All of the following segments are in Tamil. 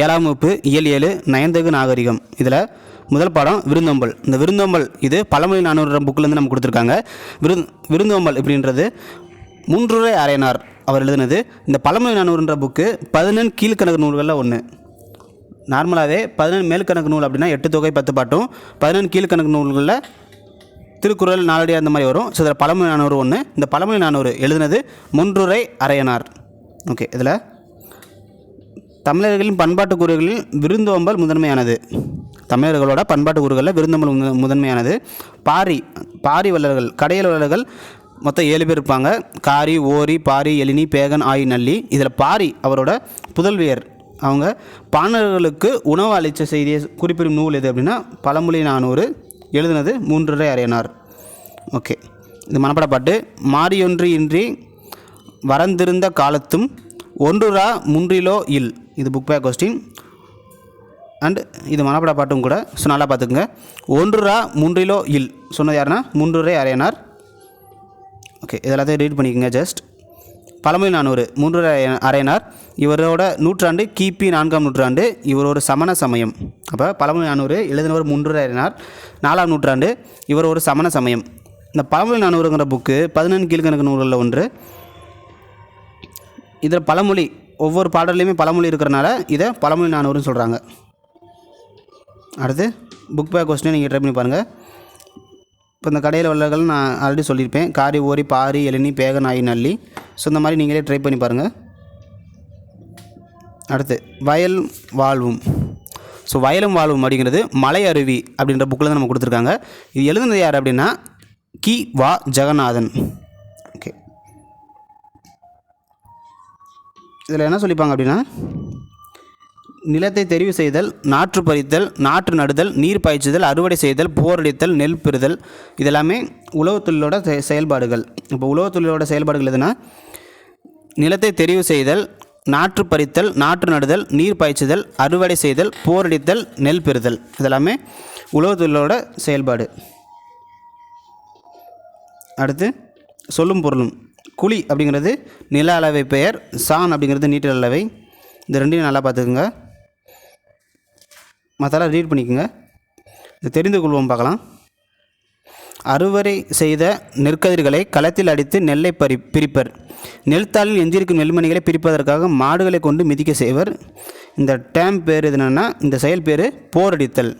ஏழாம் வகுப்பு இயல் ஏழு நயந்தகு நாகரிகம். இதில் முதல் பாடம் விருந்தோம்பல். இந்த விருந்தோம்பல் இது பழமொழி நானூறு புக்கிலேருந்து நம்ம கொடுத்துருக்காங்க. விருந் விருந்தோம்பல் இப்படின்றது மூன்றுரை அரையனார் அவர் எழுதினது இந்த பழமொழி நானூறுன்ற புக்கு பதினெண் கீழ்கணக்கு நூல்களில் ஒன்று நார்மலாகவே பதினெண் மேல்கணக்கு நூல் அப்படின்னா எட்டு தொகை பத்து பாட்டும். பதினெண் கீழ்கணக்கு நூல்களில் திருக்குறள் நாளடி அந்த மாதிரி வரும். ஸோ இதில் பழமொழி நானூறு ஒன்று இந்த பழமொழி நானூறு எழுதினது முன்றுரை அரையனார் ஓகே இதில் தமிழர்களின் பண்பாட்டு கூறுகளில் விருந்தோம்பல் முதன்மையானது. தமிழர்களோட பண்பாட்டு கூறுகளில் விருந்தோம்பல் முதன்மையானது. பாரி பாரி வல்லர்கள் கடையல் வல்லர்கள் மொத்தம் ஏழு பேர் இருப்பாங்க. காரி ஓரி பாரி எலினி பேகன் ஆயி நல்லி. இதில் பாரி அவரோட புதல்வியர். அவங்க பாணர்களுக்கு உணவு அளித்த செய்தியை குறிப்பிடும் நூல் எது அப்படின்னா பழமொழி நானூறு எழுதுனது மூன்றரை அறையனார் ஓகே. இது மனப்பட பாட்டு. மாறியொன்று இன்றி வரந்திருந்த காலத்தும் ஒன்றுரா முன்றிலோ இல். இது புக் பேக் கொஸ்டின் அண்ட் இது மனப்பட பாட்டும் கூட ஸோ நல்லா பார்த்துக்குங்க. ஒன்றுரா முன்றிலோ இல். சொன்னது யாருன்னா? மூன்றுரை அரையனார். ஓகே இது எல்லாத்தையும் ரீட் பண்ணிக்கோங்க ஜஸ்ட் பழமொழி நானூறு மூன்று அரையனார். இவரோட நூற்றாண்டு கிபி நான்காம் நூற்றாண்டு இவர் ஒரு சமண சமயம். அப்போ பழமொழி நானூறு எழுதினவர் மூன்று அரையனார். நாலாம் நூற்றாண்டு இவர் ஒரு சமண சமயம். இந்த பழமொழி நானூறுங்கிற புக்கு பதினெண் கீழ்கணக்கு நூல்களில் ஒன்று. இதில் பழமொழி ஒவ்வொரு பாடல்லையுமே பழமொழி இருக்கிறனால இதை பழமொழி நானூறுன்னு சொல்கிறாங்க அடுத்து புக் பேக் கொஸ்டின் நீங்கள் ட்ரை பண்ணி பாருங்கள் இப்போ இந்த கடையில் உள்ளவர்கள் நான் ஆல்ரெடி சொல்லியிருப்பேன். காரி ஓரி பாரி எழினி பேக நாய் நல்லி. ஸோ இந்த மாதிரி நீங்களே ட்ரை பண்ணி பாருங்கள் அடுத்து வயல் வாழ்வும். ஸோ வயலும் வாழ்வும் அப்படிங்கிறது மலை அருவி அப்படின்ற புக்கில் தான் நம்ம கொடுத்துருக்காங்க. இது எழுதுனது யார் அப்படின்னா கி. வா. ஜெகநாதன். இதில் என்ன சொல்லிப்பாங்க அப்படின்னா நிலத்தை தெரிவு செய்தல் நாற்று பறித்தல் நாற்று நடுதல் நீர் பாய்ச்சுதல் அறுவடை செய்தல் போரடித்தல் நெல் பெறுதல் இதெல்லாமே உழவுத் தொழிலோட செ- செயல்பாடுகள். இப்போ உழவுத் தொழிலோட செயல்பாடுகள் எதுனா நிலத்தை தெரிவு செய்தல் நாற்று பறித்தல் நாற்று நடுதல் நீர் பாய்ச்சுதல் அறுவடை செய்தல் போரடித்தல் நெல் பெறுதல். இதெல்லாமே உழவுத் தொழிலோட செயல்பாடு. அடுத்து சொல்லும் பொருளும். குழி அப்படிங்கிறது நில அளவை பெயர் சான் அப்படிங்கிறது நீட்டல் அளவை. இந்த ரெண்டையும் நல்லா பார்த்துக்குங்க. மற்றெல்லாம் ரீட் பண்ணிக்கோங்க. இது தெரிந்து கொள்வோம் பார்க்கலாம். அறுவடை செய்த நெற்கதிர்களை களத்தில் அடித்து நெல்லை பறி பிரிப்பர். நெல்தாளில் எஞ்சியிருக்கும் நெல்மணிகளை பிரிப்பதற்காக மாடுகளை கொண்டு மிதிக்க செய்வர். இந்த டேம் பேர் எதுனா இந்த செயல் பேர் போரடித்தல்.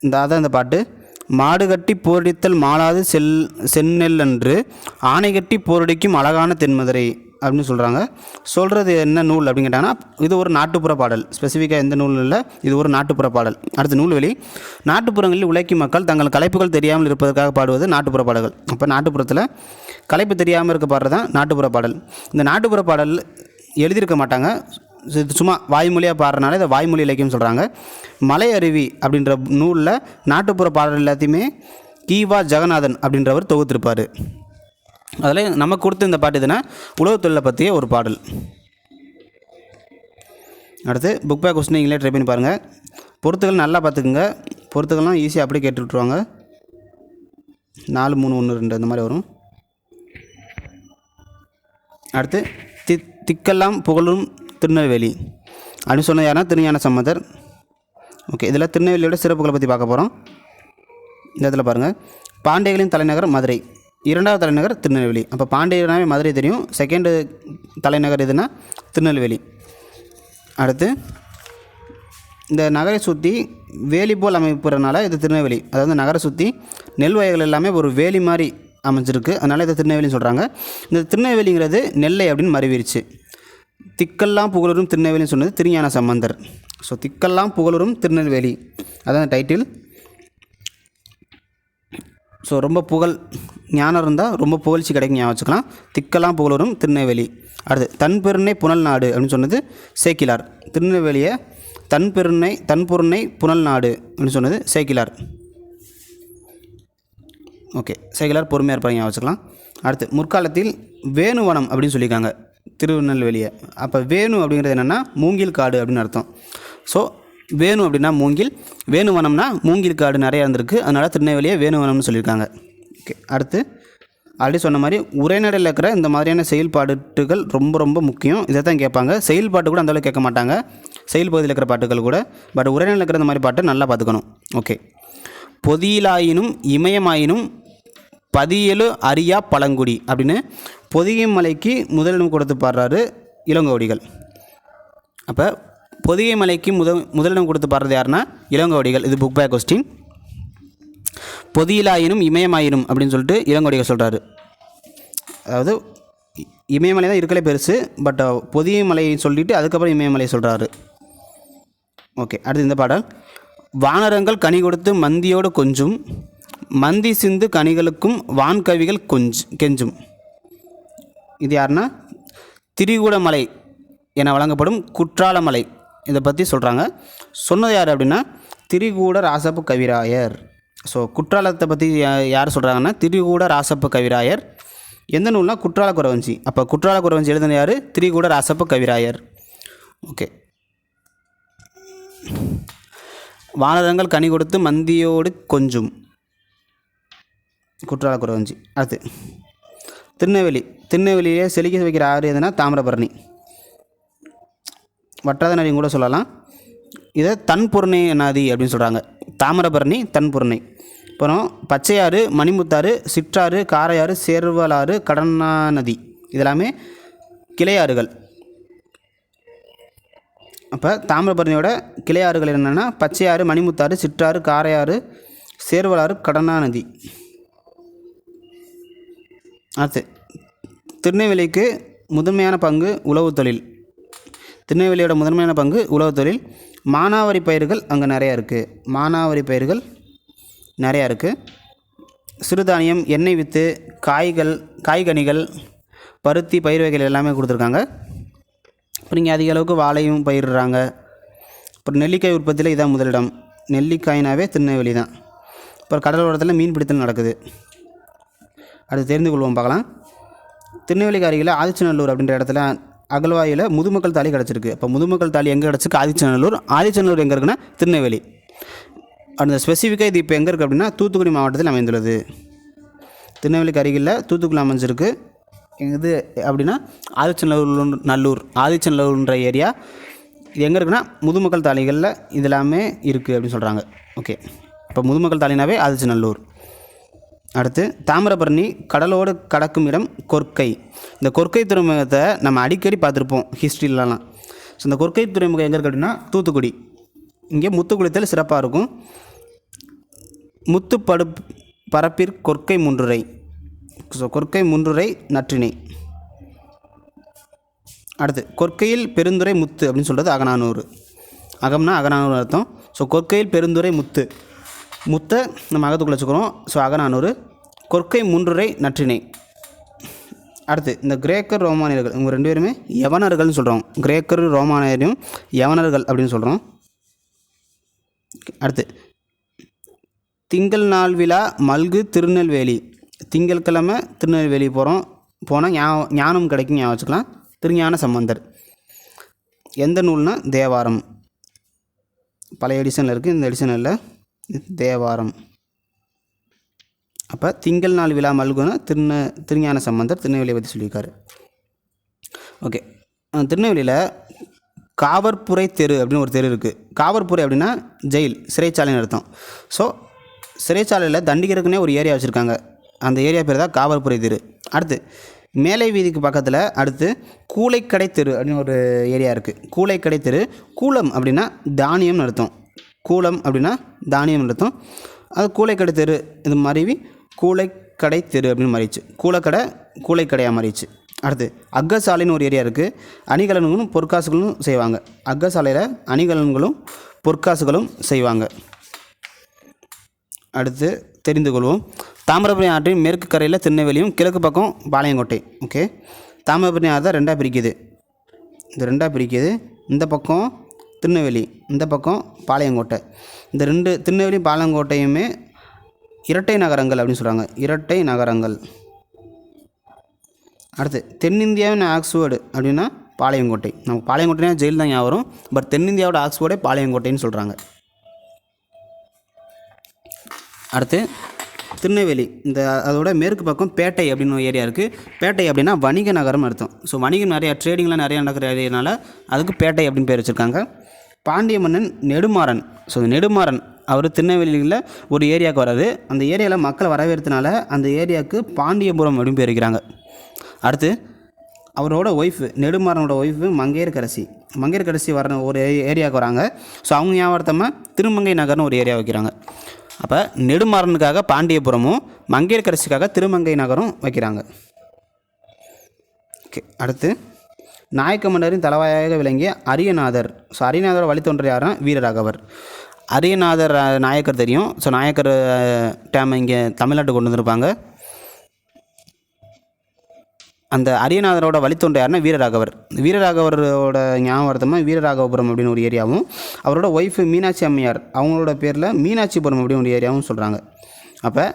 இந்த அதான் இந்த பாட்டு. மாடு கட்டி போரடித்தல் மாளாது செல் செந்நெல் அன்று ஆணை கட்டி போரடிக்கும் அழகான தென்மதுரை அப்படின்னு சொல்கிறாங்க சொல்கிறது என்ன நூல் அப்படின்னு கேட்டாங்கன்னா இது ஒரு நாட்டுப்புற பாடல். ஸ்பெசிஃபிக்காக எந்த நூலும் இல்லை இது ஒரு நாட்டுப்புற பாடல். அடுத்த நூல்வெளி நாட்டுப்புறங்களில் உழைக்கும் மக்கள் தங்கள் கலைப்புகள் தெரியாமல் இருப்பதற்காக பாடுவது நாட்டுப்புற பாடல்கள். அப்போ நாட்டுப்புறத்தில் கலைப்பு தெரியாமல் இருக்க பாடுறது தான் நாட்டுப்புற பாடல். இந்த நாட்டுப்புற பாடல் எழுதியிருக்க மாட்டாங்க. இது சும்மா வாய்மொழியாக பாடுறனால இதை வாய்மொழி இலக்கியம் சொல்கிறாங்க மலை அருவி அப்படின்ற நூலில் நாட்டுப்புற பாடல் எல்லாத்தையுமே கீவா ஜெகநாதன் அப்படின்றவர் தொகுத்திருப்பார். அதில் நமக்கு கொடுத்த இந்த பாட்டு எதுனா உழவுத் தொழிலை பற்றிய ஒரு பாடல். அடுத்து புக் பேக் கொஸ்டின் நீங்களே ட்ரை பண்ணி பாருங்கள் பொறுத்துகள் நல்லா பார்த்துக்குங்க. பொறுத்துக்கள்லாம் ஈஸியாக அப்படியே கேட்டு விட்ருவாங்க நாலு மூணு ஒன்று ரெண்டு அந்த மாதிரி வரும். அடுத்து தி திக்கெல்லாம் புகழும் திருநெல்வேலி. அப்படின்னு சொன்னது யாருன்னா? திருஞான சம்மதர் ஓகே இதில் திருநெல்வேலியோட சிறப்புகளை பற்றி பார்க்க போகிறோம் இந்த இடத்துல பாருங்கள் பாண்டியர்களின் தலைநகர் மதுரை. இரண்டாவது தலைநகர் திருநெல்வேலி. அப்போ பாண்டியனாவே மதுரை தெரியும். செகண்டு தலைநகர் எதுனா திருநெல்வேலி. அடுத்து இந்த நகரை சுற்றி வேலி போல் அமைப்புறனால இது திருநெல்வேலி. அதாவது நகரை சுற்றி நெல் வயல்கள் எல்லாமே ஒரு வேலி மாதிரி அமைஞ்சிருக்கு. அதனால் இதை திருநெல்வேலின்னு சொல்கிறாங்க இந்த திருநெல்வேலிங்கிறது நெல்லை அப்படின்னு மறுவிருச்சு. திக்கெல்லாம் புகழரும் திருநெல்வேலின்னு சொன்னது திருஞான சம்பந்தர். ஸோ திக்கெல்லாம் புகழரும் திருநெல்வேலி. அதான் டைட்டில் ஸோ ரொம்ப புகழ் ஞானம் இருந்தால் ரொம்ப புகழ்ச்சி கிடைக்கும் ஞாபகம் வச்சுக்கலாம். திக்கெல்லாம் புகழரும் திருநெல்வேலி. அடுத்து தன் பெருணை புனல் நாடு அப்படின்னு சொன்னது சேக்கிலார். திருநெல்வேலியை தன் பெருணை தன் பொருணை புனல் நாடு அப்படின்னு சொன்னது சேக்கிலார். ஓகே சேக்கிலார் பொறுமையாக இருப்பாங்க ஞாபகம் வச்சுக்கலாம். அடுத்து முற்காலத்தில் வேணுவனம் அப்படின்னு சொல்லியிருக்காங்க. திருநெல்வேலியை. அப்போ வேணு அப்படிங்கிறது என்னென்னா மூங்கில் காடு அப்படின்னு அர்த்தம். ஸோ வேணு அப்படின்னா மூங்கில். வேணுவனம்னா மூங்கில் காடு நிறையா இருந்திருக்கு. அதனால் திருநெல்வேலியை வேணுவனம்னு சொல்லியிருக்காங்க. ஓகே அடுத்து அப்படி சொன்ன மாதிரி உரைநடையில் இருக்கிற இந்த மாதிரியான செயல்பாடுகள் ரொம்ப ரொம்ப முக்கியம். இதை தான் கேட்பாங்க. செயல்பாட்டு கூட அந்தளவுக்கு கேட்க மாட்டாங்க. செயல் பகுதியில் இருக்கிற பாட்டுகள் கூட. பட் உரைநடையில் இருக்கிற இந்த மாதிரி பாட்டு நல்லா பார்த்துக்கணும். ஓகே பொதியிலாயினும் இமயமாயினும் பதியலு அரியா பழங்குடி அப்படின்னு பொதிகை மலைக்கு முதலிடம் கொடுத்து பாடுறாரு இளங்கோடிகள். அப்போ பொதிகை மலைக்கு முத முதலிடம் கொடுத்து பாடுறது யாருன்னா இளங்கோடிகள். இது புக் பேக் கொஸ்டின் பொதியிலாயினும் இமயமாயினும் அப்படின்னு சொல்லிட்டு இளங்கோடிகள் சொல்கிறாரு அதாவது இமயமலை தான் இருக்கலே பெருசு பட் பொதிகை மலையை சொல்லிட்டு அதுக்கப்புறம் இமயமலையை சொல்கிறாரு ஓகே அடுத்து இந்த பாடல். வானரங்கள் கனி கொடுத்து மந்தியோடு கொஞ்சும் மந்தி சிந்து கனிகளுக்கும் வான்கவிகள் கொஞ்ச் கெஞ்சும். இது யாருன்னா? திரிகூடமலை என வழங்கப்படும் குற்றாலமலை. இதை பற்றி சொல்கிறாங்க சொன்னது யார் அப்படின்னா திரிகூட ராசப்பு கவிராயர். ஸோ குற்றாலத்தை பற்றி யா- யார் சொல்கிறாங்கன்னா திரிகூட ராசப்பு கவிராயர். எந்த நூல்னா குற்றால குறவஞ்சி அப்போ குற்றால குறவஞ்சி எழுதின யார்? திரிகூட ராசப்பு கவிராயர். ஓகே வானரங்கள் கனி கொடுத்து மந்தியோடு கொஞ்சும். குற்றால குறவஞ்சி அடுத்து. திருநெல்வேலி திருநெல்வேலியிலே செழிக்க வைக்கிற ஆறு எதுனா தாமிரபரணி. வட்டாத நதியும் கூட சொல்லலாம். இதை தன்புரணை நதி அப்படின்னு சொல்கிறாங்க தாமிரபரணி தன்புரணை அப்புறம் பச்சையாறு மணிமுத்தாறு சிற்றாறு காரையாறு சேர்வலாறு கடனா நதி இதெல்லாமே கிளையாறுகள். அப்போ தாமிரபரணியோட கிளையாறுகள் என்னென்னா பச்சையாறு மணிமுத்தாறு சிற்றாறு காரையாறு சேர்வலாறு கடனா நதி அடுத்து திருநெல்வேலிக்கு முதன்மையான பங்கு உழவு தொழில். திருநெல்வேலியோட முதன்மையான பங்கு உழவு தொழில். மானாவாரி பயிர்கள் அங்கே நிறையா இருக்குது மானாவாரி பயிர்கள் நிறையா இருக்குது சிறுதானியம் எண்ணெய் வித்து காய்கள் காய்கனிகள் பருத்தி பயிர் வகைகள் எல்லாமே கொடுத்துருக்காங்க. அப்புறம் இங்கே அதிக அளவுக்கு வாழையும் பயிரிடுறாங்க. அப்புறம் நெல்லிக்காய் உற்பத்தியில் இதான் முதலிடம். நெல்லிக்காய்னாவே திருநெல்வேலி தான். அப்புறம் கடலோரத்தில் மீன் பிடித்தல் நடக்குது. அடுத்து தெரிந்து கொள்வோம் பார்க்கலாம். திருநெல்வேலிக்கு அருகில் ஆதிச்சநல்லூர் அப்படின்ற இடத்துல அகழ்வாயில் முதுமக்கள் தாலி கிடச்சிருக்கு. இப்போ முதுமக்கள் தாலி எங்கே கிடச்சிருக்கு? ஆதிச்சநல்லூர். ஆதிச்சநல்லூர் எங்கே இருக்குன்னா திருநெல்வேலி. அந்த ஸ்பெசிஃபிக்காக இது இப்போ எங்கே இருக்குது அப்படின்னா தூத்துக்குடி மாவட்டத்தில் அமைந்துள்ளது. திருநெல்வேலிக்கு அருகில் தூத்துக்குடி அமைஞ்சிருக்கு. இது அப்படின்னா ஆதிச்சநல்லூர் நல்லூர் ஆதிச்சநல்லூர்ன்ற ஏரியா. இது எங்கே இருக்குன்னா முதுமக்கள் தாலிகளில் இதெல்லாமே இருக்குது அப்படின்னு சொல்கிறாங்க ஓகே இப்போ முதுமக்கள் தாலினாவே ஆதிச்சநல்லூர். அடுத்து தாமிரபரணி கடலோடு கடக்கும் இடம் கொர்க்கை இந்த கொர்க்கை துறைமுகத்தை நம்ம அடிக்கடி பார்த்துருப்போம் ஹிஸ்ட்ரியிலலாம் ஸோ இந்த கொர்க்கை துறைமுகம் எங்கே இருக்கு அப்படின்னா தூத்துக்குடி. இங்கே முத்துக்குளித்தல் சிறப்பாக இருக்கும். முத்துப்படு பரப்பிற் கொர்க்கை முன்றுரை ஸோ கொர்க்கை முன்றுரை நற்றினை அடுத்து கொர்க்கையில் பெருந்துரை முத்து அப்படின்னு சொல்கிறது அகநானூறு. அகம்னா அகநானூறு அர்த்தம். ஸோ கொர்க்கையில் பெருந்துரை முத்து. முத்தை நம்ம அகத்துக்குள்ள வச்சுக்கிறோம். ஸோ அகநானூறு கொர்க்கை முன்றுரை நற்றினை. அடுத்து இந்த கிரேக்கர் ரோமானியர்கள் இவங்க ரெண்டு பேருமே யவனர்கள்னு சொல்கிறோம் கிரேக்கர் ரோமானியரையும் யவனர்கள் அப்படின்னு சொல்கிறோம் அடுத்து திங்கள் நாள் விழா மல்கு திருநெல்வேலி. திங்கட்கிழமை திருநெல்வேலி போகிறோம் போனால் ஞா ஞானம் கிடைக்கும் ஞாபகம் வச்சுக்கலாம். திருஞான சம்பந்தர். எந்த நூல்னால் தேவாரம். பழைய எடிஷனில் இருக்குது இந்த எடிஷனில் தேவாரம். அப்போ திங்கள் நாள் விழா மல்குனா திருந திருஞான சம்பந்தர் திருநெல்வேலியை பற்றி சொல்லியிருக்காரு. ஓகே. திருநெல்வேலியில் காவற்புரை தெரு அப்படின்னு ஒரு தெரு இருக்குது காவற்புரை அப்படின்னா ஜெயில் சிறைச்சாலைன்னு அர்த்தம். ஸோ சிறைச்சாலையில் தண்டிக்கிறதுக்குனே ஒரு ஏரியா வச்சுருக்காங்க. அந்த ஏரியா பேர் தான் காவற்புரை தெரு. அடுத்து மேலை வீதிக்கு பக்கத்தில் அடுத்து கூலைக்கடை தெரு அப்படின்னு ஒரு ஏரியா இருக்குது கூலைக்கடை தெரு கூலம் அப்படின்னா தானியம்னு அர்த்தம். கூலம் அப்படின்னா தானியம் அர்த்தம் அது கூலைக்கடை தெரு இது மறைவி கூலைக்கடை தெரு அப்படின்னு மாறிடுச்சு. கூலைக்கடை கூலைக்கடையாக மாறிடுச்சு. அடுத்து அக்கசாலைன்னு ஒரு ஏரியா இருக்குது அணிகலன்களும் பொற்காசுகளும் செய்வாங்க. அக்கசாலையில் அணிகலன்களும் பொற்காசுகளும் செய்வாங்க. அடுத்து தெரிந்து கொள்வோம். தாமிரபரணி ஆற்றின் மேற்கு கரையில் திருநெல்வேலியும் கிழக்கு பக்கம் பாளையங்கோட்டை. ஓகே. தாமிரபரணி ஆறு தான் ரெண்டாக பிரிக்குது. இது ரெண்டாக பிரிக்குது. இந்த பக்கம் திருநெல்வேலி இந்த பக்கம் பாளையங்கோட்டை. இந்த ரெண்டு திருநெல்வேலி பாளையங்கோட்டையுமே இரட்டை நகரங்கள் அப்படின்னு சொல்கிறாங்க இரட்டை நகரங்கள். அடுத்து தென்னிந்தியாவின் ஆக்ஸ்ஃபோர்டு அப்படின்னா பாளையங்கோட்டை. நம்ம பாளையங்கோட்டைனா ஜெயில் தான் ஞாபகம் வரும். பட் தென்னிந்தியாவோட ஆக்ஸ்போர்டே பாளையங்கோட்டைன்னு சொல்கிறாங்க அடுத்து திருநெல்வேலி. இந்த அதோட மேற்கு பக்கம் பேட்டை அப்படின்னு ஒரு ஏரியா இருக்குது பேட்டை அப்படின்னா வணிக நகரம் அர்த்தம். ஸோ வணிகம் நிறையா ட்ரேடிங்லாம் நிறையா நடக்கிற ஏரியானால அதுக்கு பேட்டை அப்படின்னு பேர் வச்சுருக்காங்க. பாண்டிய மன்னன் நெடுமாறன் ஸோ நெடுமாறன் அவர் திருநெல்வேலியில் ஒரு ஏரியாவுக்கு வராது அந்த ஏரியாவில் மக்களை வரவேற்கிறதுனால அந்த ஏரியாவுக்கு பாண்டியபுரம் அப்படின்னு பேர் வைக்கிறாங்க. அடுத்து அவரோட ஒய்ஃபு நெடுமாறனோட ஒய்ஃபு மங்கையர்கரசி மங்கையர்கரசி வர ஒரு ஏரியாவுக்கு வராங்க. ஸோ அவங்க ஞாபகத்தமாக திருமங்கை நகர்னு ஒரு ஏரியா வைக்கிறாங்க. அப்போ நெடுமாறனுக்காக பாண்டியபுரமும் மங்கையர்கரசிக்காக திருமங்கை நகரும் வைக்கிறாங்க. ஓகே அடுத்து நாயக்க மன்னரின் தலைவாயாக விளங்கிய அரியநாதர். ஸோ அரியநாதரோட வழித்தோன்ற யாருன்னா வீரராகவர். அரியநாதர் நாயக்கர் தெரியும். ஸோ நாயக்கர் டேம் இங்கே தமிழ்நாட்டுக்கு கொண்டு வந்திருப்பாங்க. அந்த அரியநாதரோட வழித்தோன்ற யாருன்னா வீரராகவர். வீரராகவரோட ஞாபகார்த்தமாக வீரராகவபுரம் அப்படின்னு ஒரு ஏரியாவும் அவரோட ஒய்ஃபு மீனாட்சி அம்மையார் அவங்களோட பேரில் மீனாட்சிபுரம் அப்படின்னு ஒரு ஏரியாவும் சொல்கிறாங்க அப்போ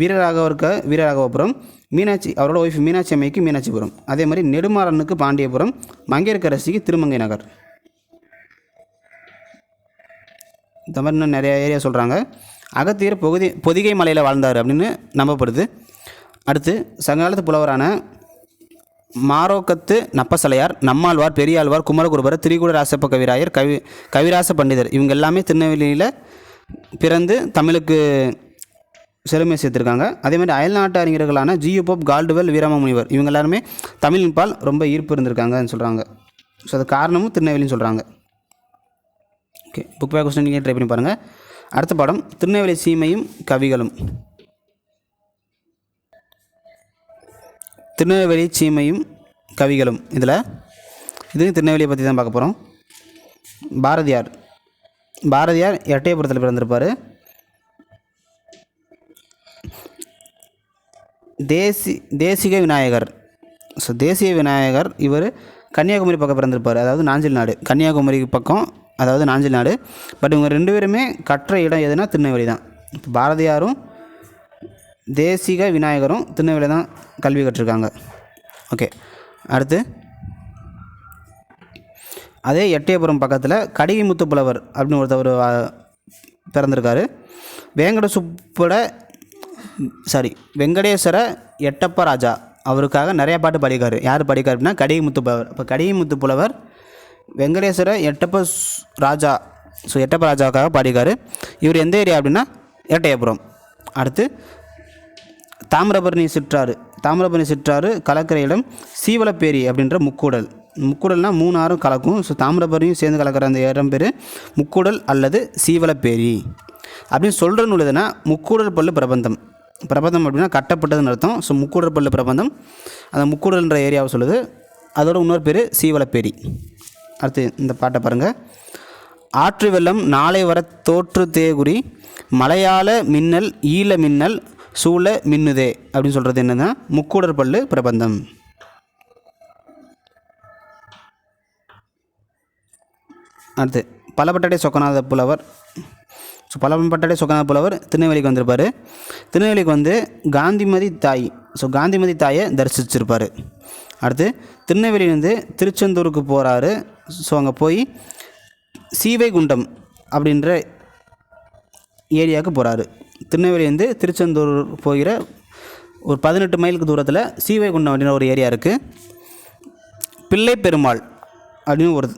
வீரராகவருக்கு வீரராகவபுரம் மீனாட்சி அவரோட ஒய்ஃப் மீனாட்சி அம்மைக்கு மீனாட்சிபுரம் அதே மாதிரி நெடுமாறனுக்கு பாண்டியபுரம் மங்கையர்கரசிக்கு திருமங்கை நகர். இந்த மாதிரி இன்னும் நிறைய ஏரியா சொல்கிறாங்க அகத்தியர் பொகுதி பொதிகை மலையில் வாழ்ந்தார் அப்படின்னு நம்பப்படுது. அடுத்து சங்ககாலத்து புலவரான மாரோக்கத்து நப்பசலையார் நம்மாழ்வார் பெரியாழ்வார் குமரகுருபரர் திரிகுட ராசப்ப கவிராயர் கவி கவிராச பண்டிதர். இவங்க எல்லாமே திருநெல்வேலியில் பிறந்து தமிழுக்கு செழுமை சேர்த்துருக்காங்க. அதே மாதிரி அயல்நாட்டு அறிஞர்களான G U Pope Caldwell Veeramamunivar இவங்க எல்லாருமே தமிழின் பால் ரொம்ப ஈர்ப்பு இருந்திருக்காங்கன்னு சொல்கிறாங்க ஸோ அது காரணமும் திருநெல்வேலின்னு சொல்கிறாங்க ஓகே புக் பேக் கொஸ்டின் நீங்கள் ட்ரை பண்ணி பாருங்கள் அடுத்த பாடம் திருநெல்வேலி சீமையும் கவிகளும். திருநெல்வேலி சீமையும் கவிகளும். இதில் இது திருநெல்வேலியை பற்றி தான் பார்க்க போகிறோம் பாரதியார். பாரதியார் எட்டயபுரத்தில் பிறந்திருப்பார். தேசி தேசிக விநாயகர். ஸோ தேசிய விநாயகர் இவர் கன்னியாகுமரி பக்கம் பிறந்திருப்பார். அதாவது நாஞ்சில் நாடு. கன்னியாகுமரி பக்கம் அதாவது நாஞ்சில் நாடு. பட் இவங்க ரெண்டு பேருமே கற்ற இடம் எதுனா திருநெல்வேலி தான். இப்போ பாரதியாரும் தேசிக விநாயகரும் திருநெல்வேலி தான் கல்வி கற்றிருக்காங்க. ஓகே அடுத்து அதே எட்டயபுரம் பக்கத்தில் கடிகை முத்து புலவர் அப்படின்னு ஒருத்தவர் பிறந்திருக்காரு. வேங்கட சுப்பட சாரி வெங்கடேஸ்வர எட்டப்ப ராஜா. அவருக்காக நிறைய பாட்டு பாடியிருக்காரு. யார் பாடியிருக்காரு அப்படின்னா கடிகமுத்து புலவர் இப்போ கடிகை முத்து புலவர் வெங்கடேஸ்வர எட்டப்ப ராஜா. ஸோ எட்டப்ப ராஜாவுக்காக பாடியிருக்காரு. இவர் எந்த ஏரியா அப்படின்னா எட்டயபுரம் அடுத்து தாமிரபரணி சிற்றாறு. தாமிரபரணி சிற்றாறு கலக்கிற இடம் சீவலப்பேரி அப்படின்ற முக்கூடல். முக்கூடல்னால் மூணு ஆறும் கலக்கும். ஸோ தாமிரபரணியும் சேர்ந்து கலக்கிற அந்த இடம் பேர் முக்கூடல் அல்லது சீவலப்பேரி. அப்படின்னு சொல்கிற நூல் எதுனா முக்கூடல் பல்லு பிரபந்தம். பிரபந்தம் அப்படின்னா கட்டப்பட்டதுன்னு அர்த்தம். ஸோ முக்கூடல் பிரபந்தம். அந்த முக்கூடல்ன்ற ஏரியாவை சொல்லுது. அதோட இன்னொரு பேர் சீவலப்பேரி. அடுத்து இந்த பாட்டை பாருங்கள் ஆற்று வெள்ளம் நாளை வர தோற்று தேகுறி மலையாள மின்னல் ஈழ மின்னல் சூழ மின்னுதே அப்படின்னு சொல்கிறது என்னன்னா முக்கூடற்பள்ளு பிரபந்தம். அடுத்து பலபட்டடை சொக்கநாத புலவர். ஸோ பலப்பட்டடை சொக்கநாத புலவர் திருநெல்வேலிக்கு வந்திருப்பார். திருநெல்வேலிக்கு வந்து காந்திமதி தாய் ஸோ காந்திமதி தாயை தரிசிச்சிருப்பார். அடுத்து திருநெல்வேலியிலேருந்து திருச்செந்தூருக்கு போகிறாரு ஸோ அங்கே போய் சீவைகுண்டம் அப்படின்ற ஏரியாவுக்கு போகிறாரு திருநெல்வேலியிலேருந்து திருச்செந்தூர் போகிற ஒரு பதினெட்டு மைலுக்கு தூரத்தில் சீவைகுண்டம் அப்படின்ற ஒரு ஏரியா இருக்குது பிள்ளை பெருமாள் அப்படின்னு ஒரு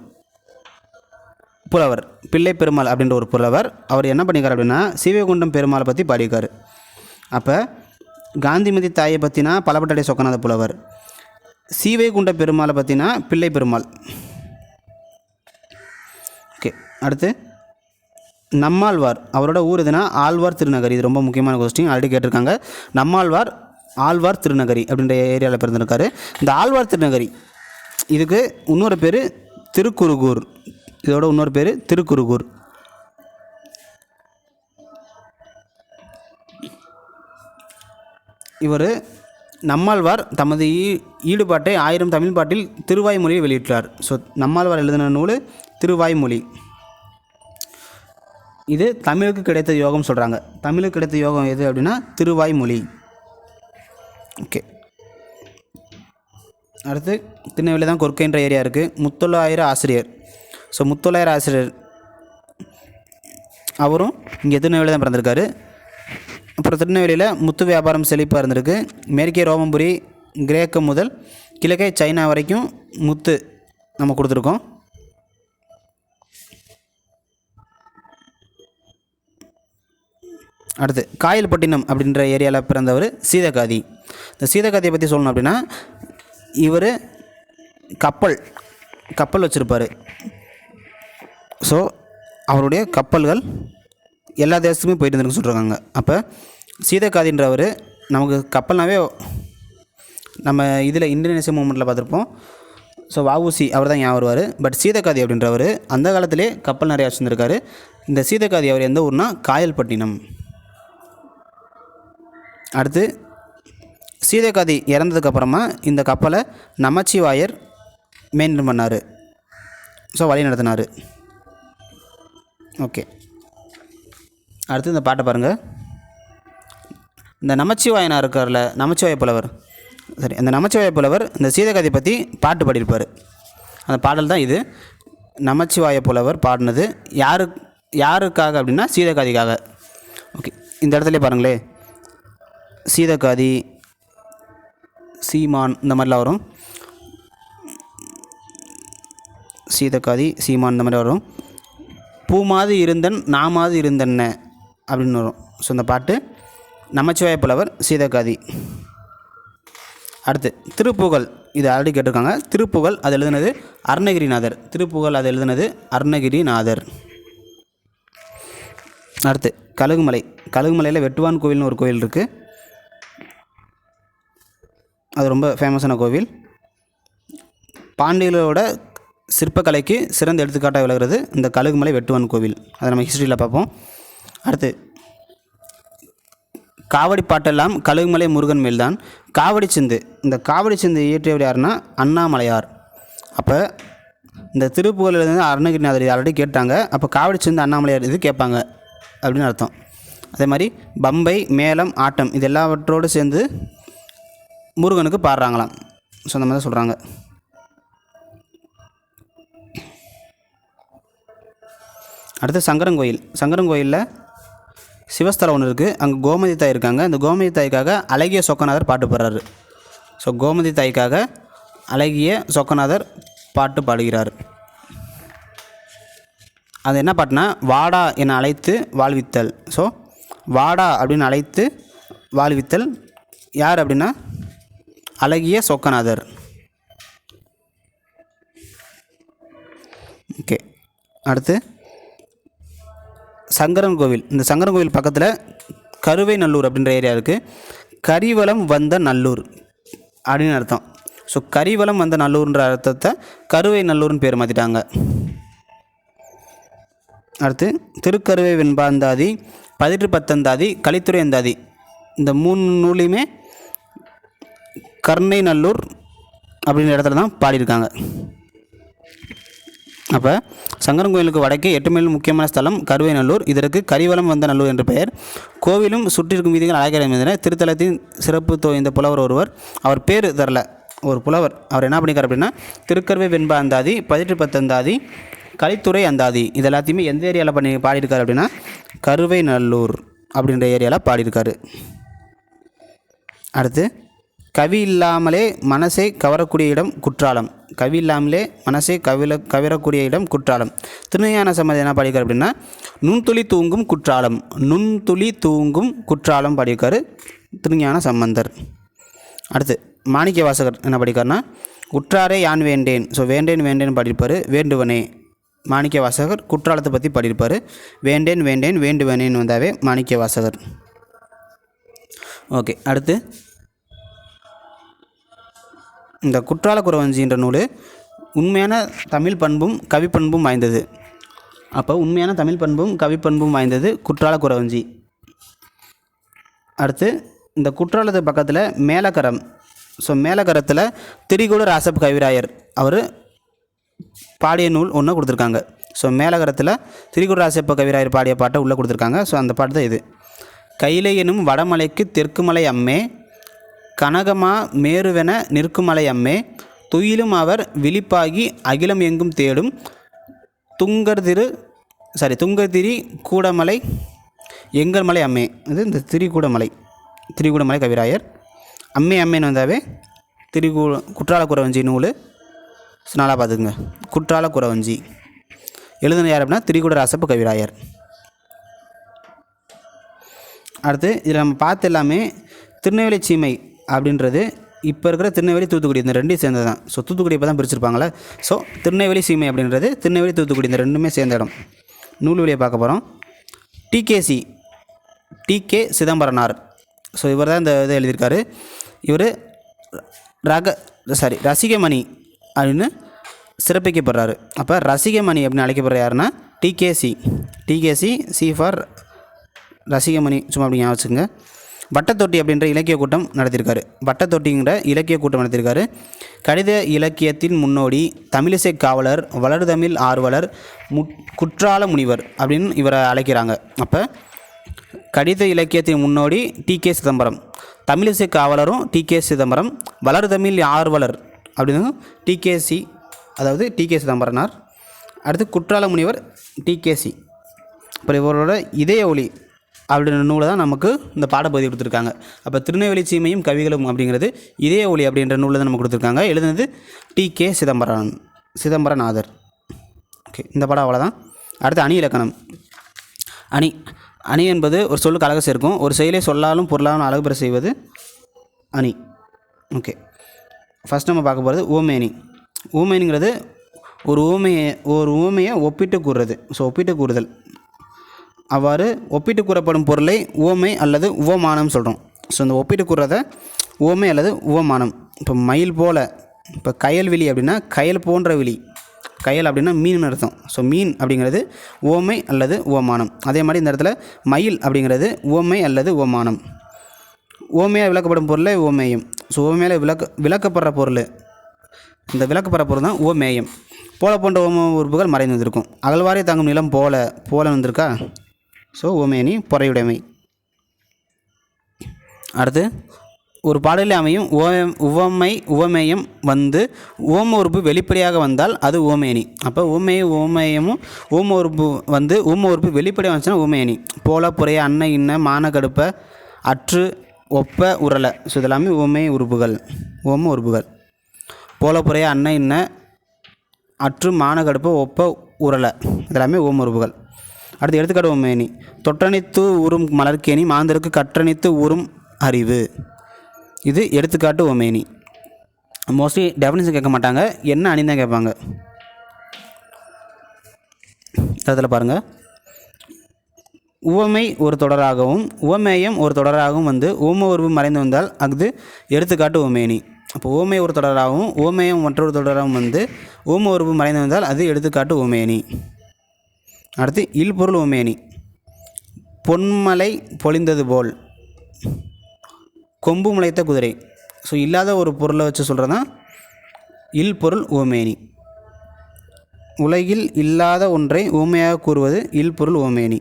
புலவர் பிள்ளை பெருமாள் அப்படின்ற ஒரு புலவர் அவர் என்ன பண்ணியிருக்காரு அப்படின்னா சீவைகுண்டம் பெருமாளை பற்றி பாடியிருக்கார். அப்போ காந்திமதி தாயை பற்றினா பலப்பட்டடை சொக்கநாத புலவர் சீவைகுண்ட பெருமாளை பற்றினா பிள்ளை பெருமாள். ஓகே அடுத்து நம்மாழ்வார் அவரோட ஊர் எதுனா ஆழ்வார் திருநகரி இது ரொம்ப முக்கியமான கொஸ்டின் ஆல்ரெடி கேட்டிருக்காங்க. நம்மாழ்வார் ஆழ்வார் திருநகரி அப்படின்ற ஏரியாவில் பிறந்திருக்காரு. இந்த ஆழ்வார் திருநகரி இதுக்கு இன்னொரு பேர் திருக்குறுகூர் இதோட இன்னொரு பேர் திருக்குறுகூர் இவர் நம்மாழ்வார் தமது ஈ ஈடுபாட்டை ஆயிரம் தமிழ் பாட்டில் திருவாய்மொழியில் வெளியிட்டார். ஸோ நம்மாழ்வார் எழுதின நூல் திருவாய்மொழி. இது தமிழுக்கு கிடைத்த யோகம் சொல்கிறாங்க தமிழுக்கு கிடைத்த யோகம் எது அப்படின்னா திருவாய்மொழி. ஓகே. அடுத்து திருநெல்வேலி தான் கொற்கைன்ற ஏரியா இருக்குது முத்தொள்ளாயிரம் ஆசிரியர். ஸோ முத்தொள்ளாயிரம் ஆசிரியர் அவரும் இங்கே திருநெல்வேலி தான் பிறந்திருக்காரு. அப்புறம் திருநெல்வேலியில் முத்து வியாபாரம் செழிப்பாக இருந்திருக்கு. மேற்கே ரோமபுரி கிரேக்கம் முதல் கிழக்கே சைனா வரைக்கும் முத்து நம்ம கொடுத்துருக்கோம். அடுத்து காயல்பட்டினம் அப்படின்ற ஏரியாவில் பிறந்தவர் சீதகாதி. இந்த சீதகாதியை பற்றி சொல்லணும் அப்படின்னா இவர் கப்பல் கப்பல் வச்சுருப்பார். ஸோ அவருடைய கப்பல்கள் எல்லா தேசத்துக்குமே போயிட்டு இருந்திருக்குன்னு சொல்கிறாங்க அப்போ சீதக்காதின்றவர் நமக்கு கப்பல்னாவே நம்ம இதில் இந்தோனேசியா மூமெண்ட்டில் பார்த்துருப்போம். ஸோ வஉசி அவர் தான் ஏன் வருவார். பட் சீதகாதி அப்படின்றவர் அந்த காலத்திலே கப்பல் நிறையா வச்சுருந்துருக்காரு. இந்த சீதகாதி அவர் எந்த ஊர்னா காயல்பட்டினம். அடுத்து சீதகாதி இறந்ததுக்கப்புறமா இந்த கப்பலை நமச்சிவாயர் மெயின்டைன் பண்ணார். ஸோ வழி நடத்தினார். ஓகே. அடுத்து இந்த பாட்டை பாருங்கள் இந்த நமச்சிவாயனார் இருக்கார்ல நமச்சிவாய புலவர். சரி அந்த நமச்சிவாய புலவர் இந்த சீதகதை பற்றி பாட்டு பாடியிருப்பார். அந்த பாடல் தான் இது. நமச்சிவாய புலவர் பாடினது யாரு யாருக்காக அப்படின்னா சீதகாதிக்காக. ஓகே இந்த இடத்துல பாருங்களே. சீதகாதி சீமான் இந்த மாதிரிலாம் வரும். சீதக்காதி சீமான் இந்த மாதிரி வரும். பூமாது இருந்தன் நாமாது இருந்தன்ன அப்படின்னு வரும். ஸோ இந்த பாட்டு நமச்சிவாய புலவர் சீதகாதி அடுத்து திருப்புகழ். இது ஆல்ரெடி கேட்டிருக்காங்க. திருப்புகழ் அது எழுதுனது அருணகிரிநாதர். திருப்புகழ் அது எழுதுனது அருணகிரிநாதர். அடுத்து கழுகுமலை. கழுகுமலையில் வெட்டுவான் கோவில்னு ஒரு கோவில் இருக்குது அது ரொம்ப ஃபேமஸான கோவில். பாண்டியர்களோட சிற்பக்கலைக்கு சிறந்த எடுத்துக்காட்டாக விளங்குறது இந்த கழுகுமலை வெட்டுவன் கோவில். அதை நம்ம ஹிஸ்ட்ரியில் பார்ப்போம். அடுத்து காவடி பாட்டெல்லாம் கழுகுமலை முருகன் மேல்தான். காவடி சிந்து இந்த காவடி சிந்து இயற்றியவர் யாருன்னா அண்ணாமலையார். அப்போ இந்த திருப்புகழில் இருந்து அருணகிரிநாதர் இது ஆல்ரெடி கேட்டாங்க. அப்போ காவடி சிந்து அண்ணாமலையார் இது கேட்பாங்க அப்படின்னு அர்த்தம். அதே மாதிரி பம்பை மேளம் ஆட்டம் இது எல்லாவற்றோடு சேர்ந்து முருகனுக்கு பாடுறாங்களாம். ஸோ அந்த மாதிரி சொல்கிறாங்க அடுத்து சங்கரங்கோயில் சங்கரங்கோயிலில் சிவஸ்தலம் ஒன்று இருக்குது அங்கே கோமதி தாய் இருக்காங்க. அந்த கோமதி தாய்க்காக அழகிய சொக்கநாதர் பாட்டு பாடுறாரு. ஸோ கோமதி தாய்க்காக அழகிய சொக்கநாதர் பாட்டு பாடுகிறார். அது என்ன பாட்டுனா வாடா என அழைத்து வாழ்வித்தல். ஸோ வாடா அப்படின்னு அழைத்து வாழ்வித்தல் யார் அப்படின்னா அழகிய சொக்கநாதர். ஓகே அடுத்து சங்கரன் கோவில். இந்த சங்கரன் கோவில் பக்கத்தில் கருவை நல்லூர் அப்படின்ற ஏரியா இருக்குது கரிவலம் வந்த நல்லூர் அப்படின்னு அர்த்தம். ஸோ கரிவலம் வந்த நல்லூர்ன்ற அர்த்தத்தை கருவை நல்லூர்னு பேர் மாற்றிட்டாங்க அடுத்து திருக்கருவை வெண்பாந்தாதி பதிட்டு பத்தந்தாதி கலித்துறை அந்தாதி. இந்த மூணு நூலையுமே கர்ணை நல்லூர் அப்படின்ற இடத்துல தான் பாடியிருக்காங்க. அப்போ சங்கரன் கோயிலுக்கு வடக்கே எட்டு மைல் முக்கியமான ஸ்தலம் கருவைநல்லூர். இதற்கு கரிவலம் வந்த நல்லூர் என்ற பெயர். கோவிலும் சுற்றிருக்கும் வீதிகள் அழகாக திருத்தலத்தின் சிறப்பு தோய்ந்த புலவர் ஒருவர். அவர் பேர் தரல. ஒரு புலவர். அவர் என்ன பண்ணிக்கார் அப்படின்னா திருக்கருவை வெண்பா அந்தாதி பதிற்று பத்தந்தாதி கலித்துறை அந்தாதி இது எல்லாத்தையுமே எந்த ஏரியாவில் பண்ணி பாடியிருக்காரு அப்படின்னா கருவை நல்லூர் அப்படின்ற ஏரியாவில் பாடியிருக்காரு. அடுத்து கவி இல்லாமலே மனசை கவரக்கூடிய இடம் குற்றாலம். கவி இல்லாமலே மனசை கவில கவரக்கூடிய இடம் குற்றாலம். திருநயான சம்மதி என்ன படிக்கார் அப்படின்னா நுண்துளி தூங்கும் குற்றாலம் நுண்துளி தூங்கும் குற்றாலம் பாடியிருக்காரு திருஞான சம்பந்தர். அடுத்து மாணிக்க வாசகர் என்ன படிக்காருன்னா உற்றாரே யான் வேண்டேன்? ஸோ வேண்டேன் வேண்டேன் படிப்பார் வேண்டுவனே. மாணிக்க வாசகர் குற்றாலத்தை பற்றி படிப்பார் வேண்டேன் வேண்டேன் வேண்டுவனேன்னு வந்தாவே மாணிக்க வாசகர். ஓகே அடுத்து இந்த குற்றால குறவஞ்சின்ற நூல் உண்மையான தமிழ் பண்பும் கவிப்பண்பும் வாய்ந்தது. அப்போ உண்மையான தமிழ் பண்பும் கவிப்பண்பும் வாய்ந்தது குற்றால குறவஞ்சி அடுத்து இந்த குற்றாலத்து பக்கத்தில் மேலக்கரம். ஸோ மேலக்கரத்தில் திரிகூட ராசப் கவிராயர். அவர் பாடிய நூல் ஒன்று கொடுத்துருக்காங்க. ஸோ மேலகரத்தில் திரிகுட ராசப்ப கவிராயர் பாடிய பாட்டை உள்ளே கொடுத்துருக்காங்க. ஸோ அந்த பாட்டு தான் இது. கைலை எனும் வடமலைக்கு தெற்குமலை அம்மே கனகமா மேருவென நிற்குமலை அம்மே. துயிலும் அவர் விழிப்பாகி அகிலம் எங்கும் தேடும். துங்கர்திரு சாரி துங்கதிரி கூடமலை எங்கள் மலை அம்மே. இது இந்த திரிகூடமலை. திரிகூடமலை கவிராயர். அம்மே அம்மேன்னு வந்தாவே திரிகூ குற்றால குறவஞ்சி நூல். நல்லா பார்த்துக்குங்க. குற்றால குறவஞ்சி எழுதுன யார் அப்படின்னா திரிகூட ராசப்ப கவிராயர். அடுத்து இதில் நம்ம பார்த்து எல்லாமே திருநெல்வேலி சீமை அப்படின்றது இப்போ இருக்கிற திருநெல்வேலி தூத்துக்குடி இந்த ரெண்டையும் சேர்ந்தது தான் ஸோ தூத்துக்குடி இப்போ தான் பிரிச்சிருப்பாங்களே ஸோ திருநெல்வேலி சீமை அப்படின்றது திருநெல்வேலி தூத்துக்குடி இந்த ரெண்டுமே சேர்ந்த இடம். நூல் வழியை பார்க்க போகிறோம் டிகேசி டிகே சிதம்பரனார். ஸோ இவர் தான் இந்த இதை எழுதியிருக்காரு. இவர் ரக சாரி ரசிகமணி அப்படின்னு சிறப்பிக்கப்படுறாரு. அப்போ ரசிகமணி அப்படின்னு அழைக்கப்படுற யாருன்னா TKC TKC C. For Rasikamani. சும்மா அப்படி ஞாபகம் வச்சுக்கோங்க. வட்டத்தொட்டி அப்படின்ற இலக்கிய கூட்டம் நடத்தியிருக்காரு. வட்டத்தொட்டிங்கிற இலக்கிய கூட்டம் நடத்தியிருக்காரு. கடித இலக்கியத்தின் முன்னோடி தமிழிசை காவலர் வளர்தமிழ் ஆர்வலர் முட் குற்றால முனிவர் அப்படின்னு இவரை அழைக்கிறாங்க. அப்போ கடித இலக்கியத்தின் முன்னோடி டி கே சிதம்பரம் தமிழிசை காவலரும் டி கே சிதம்பரம் வளர்தமிழ் ஆர்வலர் அப்படின்னு டிகேசி அதாவது டி கே சிதம்பரனார். அடுத்து குற்றால முனிவர் டிகேசி அப்புறம் இவரோட இதய ஒளி அப்படின்ற நூலை தான் நமக்கு இந்த பாடப்பகுதி கொடுத்துருக்காங்க. அப்போ திருநெல்வேலி சீமையும் கவிகளும் அப்படிங்கிறது இதய ஒளி அப்படின்ற நூலில் தான் நம்ம கொடுத்துருக்காங்க. எழுதுனது T. K. Chidambaran Chidambaranathar. Okay இந்த படம் அவ்வளோதான் அடுத்து அணி இலக்கணம். அணி அணி என்பது ஒரு சொல்லுக்கு அழகு சேர்க்கும். ஒரு செயலை சொல்லாலும் பொருளாலும் அழகு பெற செய்வது அணி. ஓகே ஃபஸ்ட் நம்ம பார்க்க போகிறது ஊமேனி ஊமேனிங்கிறது ஒரு ஊமையை ஒரு ஊமையை ஒப்பிட்டு கூறுறது. ஸோ ஒப்பிட்டு கூறுதல். அவ்வாறு ஒப்பிட்டு கூறப்படும் பொருளை உவமை அல்லது உவமானம் சொல்கிறோம் ஸோ இந்த ஒப்பிட்டு கூறுறத உவமை அல்லது உவமானம். இப்போ மயில் போல இப்போ கயல்விழி அப்படின்னா கயல் போன்ற விழி. கயல் அப்படின்னா மீன் அர்த்தம். ஸோ மீன் அப்படிங்கிறது உவமை அல்லது உவமானம். அதே மாதிரி இந்த இடத்துல மயில் அப்படிங்கிறது உவமை அல்லது உவமானம். ஓமையாக விளக்கப்படும் பொருளை ஓமேயம் ஸோ ஓமையால் விளக்க விளக்கப்படுற பொருள். இந்த விளக்கப்படுற பொருள் தான் ஓமேயம் போல போன்ற ஓம உறுப்புகள் மறைந்து வந்திருக்கும். அகழ்வாரே தாங்கும் நிலம் போல போல வந்திருக்கா? ஸோ ஓமேனி பொறையுடைமை. அடுத்து ஒரு பாடலில் அமையும் ஓம் உவமை உவமேயம் வந்து ஓம உறுப்பு வெளிப்படையாக வந்தால் அது ஓமேனி அப்போ ஓமைய ஓமேயமும் ஓம உறுப்பு வந்து ஓம உறுப்பு வெளிப்படையாக வந்துச்சுன்னா ஓமேனி போல புறைய அன்ன இன்ன மான அற்று ஒப்ப உரலை. ஸோ இதெல்லாமே ஓமை உறுப்புகள். ஓம உறுப்புகள். போல புறைய அன்ன இன்ன அற்று மான ஒப்ப உரலை. இதெல்லாமே ஓம உறுப்புகள். அடுத்து எடுத்துக்காட்டு ஓமேனி தொற்றணித்து ஊறும் மலர்க்கேணி மாந்தருக்கு கற்றணித்து ஊறும் அறிவு. இது எடுத்துக்காட்டு ஓமேனி மோஸ்ட்லி டெஃபினிஷன் கேட்க மாட்டாங்க. என்ன அணிந்தான் கேட்பாங்க. அதில் பாருங்கள் உவமை ஒரு தொடராகவும் உவமேயம் ஒரு தொடராகவும் வந்து ஊம உருவு மறைந்து வந்தால் அது எடுத்துக்காட்டு ஓமேனி அப்போ ஓமை ஒரு தொடராகவும் ஓமேயம் மற்றொரு தொடராகவும் வந்து ஓம உருவு மறைந்து வந்தால் அது எடுத்துக்காட்டு ஓமேனி அடுத்து இல்பொருள் உமேனி பொன்மலை பொழிந்தது போல். கொம்பு முளைத்த குதிரை. ஸோ இல்லாத ஒரு பொருளை வச்சு சொல்கிறது தான் இல் பொருள் ஓமேனி உலகில் இல்லாத ஒன்றை ஊமையாக கூறுவது இல் பொருள் ஓமேனி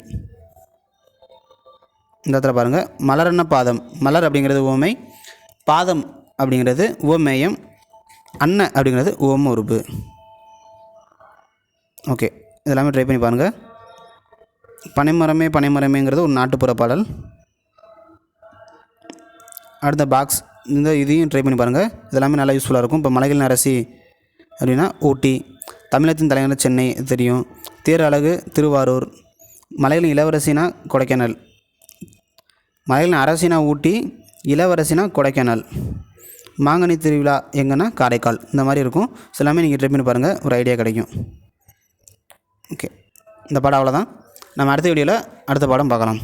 இந்த இடத்துல பாருங்கள் மலரன்ன பாதம்? மலர் அப்படிங்கிறது ஓமை பாதம் அப்படிங்கிறது ஓமேயம் அன்ன அப்படிங்கிறது ஓம உறுப்பு ஓகே. இதெல்லாமே ட்ரை பண்ணி பாருங்கள் பனைமரமே பனைமரமேங்கிறது ஒரு நாட்டுப்புற பாடல். அடுத்த பாக்ஸ் இந்த இதையும் ட்ரை பண்ணி பாருங்கள் இதெல்லாமே நல்லா யூஸ்ஃபுல்லாக இருக்கும். இப்போ மலைகள் அரசி அப்படின்னா ஊட்டி தமிழகத்தின் தலைநகர் சென்னை தெரியும். தேர் அழகு திருவாரூர். மலைகளின் இளவரசினா கொடைக்கானல். மலைகளின் அரசினா ஊட்டி இளவரசினா கொடைக்கானல். மாங்கனி திருவிழா எங்கன்னா காரைக்கால். இந்த மாதிரி இருக்கும். எல்லாமே நீங்கள் ட்ரை பண்ணி பாருங்கள் ஒரு ஐடியா கிடைக்கும். ஓகே. இந்த பாடம் அவ்வளோதான். நம்ம அடுத்த வீடியோவில் அடுத்த பாடம் பார்க்கலாம்.